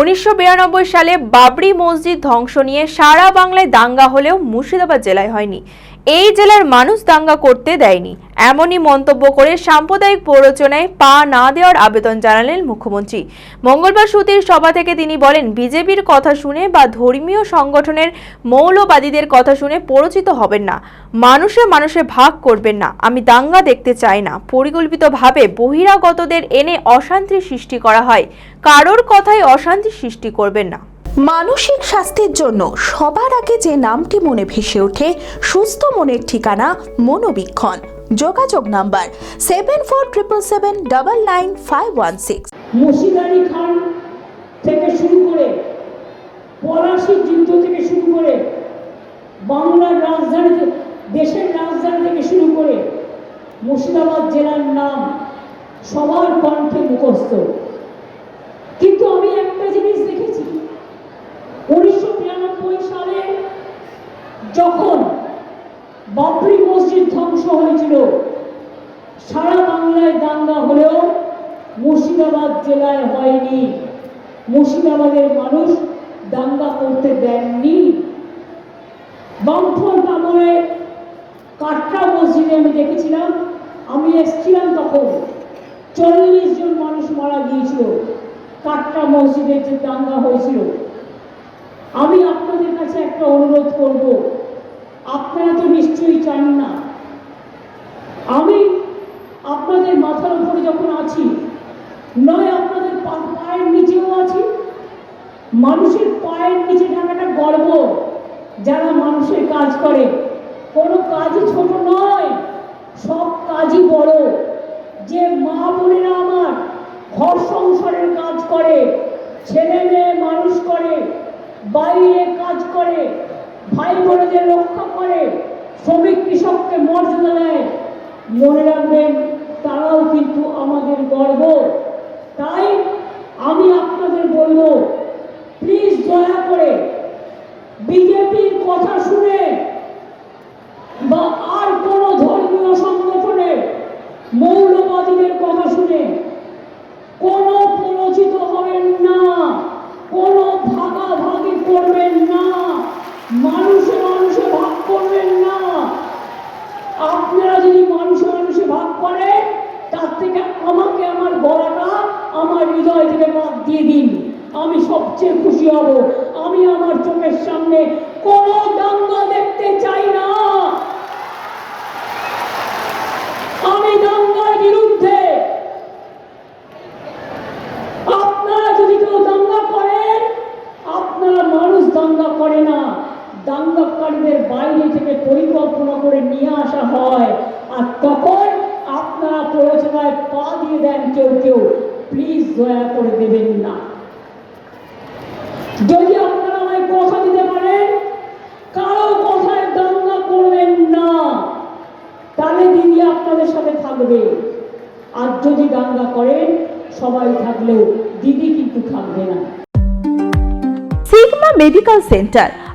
উনিশশো বিরানব্বই সালে বাবরি মসজিদ ধ্বংস নিয়ে সারা বাংলায় দাঙ্গা হলেও মুর্শিদাবাদ জেলায় হয়নি। এই জেলার মানুষ দাঙ্গা করতে দেয়নি। এমনই মন্তব্য করে সাম্প্রদায়িক প্ররোচনায় পা না দেওয়ার আবেদন জানালেন মুখ্যমন্ত্রী। মঙ্গলবার সুতির সভা থেকে তিনি বলেন, বিজেপির কথা শুনে বা ধর্মীয় সংগঠনের মৌলবাদীদের কথা শুনে পরিচিত হবেন না। মানুষে মানুষে ভাগ করবেন না। আমি দাঙ্গা দেখতে চাই না। পরিকল্পিতভাবে বহিরাগতদের এনে অশান্তি সৃষ্টি করা হয়। কারোর কথাই অশান্তি সৃষ্টি করবেন না। মানসিক স্বাস্থ্যের জন্য সবার আগে যে নামটি মনে ভেসে ওঠে, সুস্থ মনের ঠিকানা মনোবীক্ষণ। যোগাযোগ number seven four triple seven double nine five one six খান থেকে শুরু করে পলাশির যুদ্ধ থেকে শুরু করে, বাংলার রাজধানী দেশের রাজধানী থেকে শুরু করে, মুর্শিদাবাদ জেলার নাম সবার কণ্ঠে মুখস্থ কিন্তু আমি একটা জিনিস দেখেছি উনিশশো বিরানব্বই সালে যখন বাবরি মসজিদ ধ্বংস হয়েছিল সারা বাংলায় দাঙ্গা হলেও মুর্শিদাবাদ জেলায় হয়নি। মুর্শিদাবাদের মানুষ দাঙ্গা করতে দেননি। বামফ্রন্ট আমলে কাটরা মসজিদে আমি দেখেছিলাম, আমি এসেছিলাম তখন। চল্লিশ জন মানুষ মারা গিয়েছিল। কাটরা মসজিদের যে দাঙ্গা হয়েছিল। আমি আপনাদের কাছে একটা অনুরোধ করব, আপনারা তো নিশ্চয়ই চান না। আমি আপনাদের মাথার উপরে যখন আছি নয়, আপনাদের পায়ের নিচেও আছি। মানুষের পায়ের নিচে থাকাটা গর্ব। যারা মানুষের কাজ করে, কোনো কাজই ছোট নয়, সব কাজই বড়। যে মা বোনেরা আমার ঘর সংসারের কাজ করে, ছেলে মেয়ে মানুষ করে, বাইরে কাজ করে, ভাই বোনেদের রক্ষা করে, শ্রমিক কৃষককে মর্যাদা দেয়, মনে রাখবেন, তারাও কিন্তু আমাদের গর্ব তাই আমি আপনাদের বলব প্লিজ দয়া করে বিজেপির কথা শুনে বা আর কোনো ধর্মীয় সংগঠনের মৌলবাদীদের কথা শুনে কোনো প্ররোচিত হবেন না, কোনো ভাগাভাগি করবেন না, মানুষে মানুষে ভাগ করবেন না। আপনারা যদি মানুষে মানুষে ভাগ করেন, তার থেকে আমাকে আমার গলাটা, আমার হৃদয় থেকে বাদ দিয়ে দিন। আমি সবচেয়ে খুশি হব। আমি আমার চোখের সামনে কোনো দাঙ্গা দেখতে চাই না আমি দাঙ্গার বিরুদ্ধে আপনারা যদি কেউ দাঙ্গা করেন আপনারা মানুষ দাঙ্গা করে না দাঙ্গাকারীদের বাইরে থেকে পরিকল্পনা করে নিয়ে আসা হয়। আর তখন আপনারা প্ররোচনায় পা দিয়ে দেন কেউ কেউ, প্লিজ দয়া করে দেবেন না। যদি আপনারা আমায় কথা দিতে পারেন, কারও কথায় দাঙ্গা করবেন না। তাহলে দিদি আপনাদের সাথে থাকবে। আর যদি দাঙ্গা করেন, সবাই থাকলেও দিদি কিন্তু থাকবে না। Sigma medical centre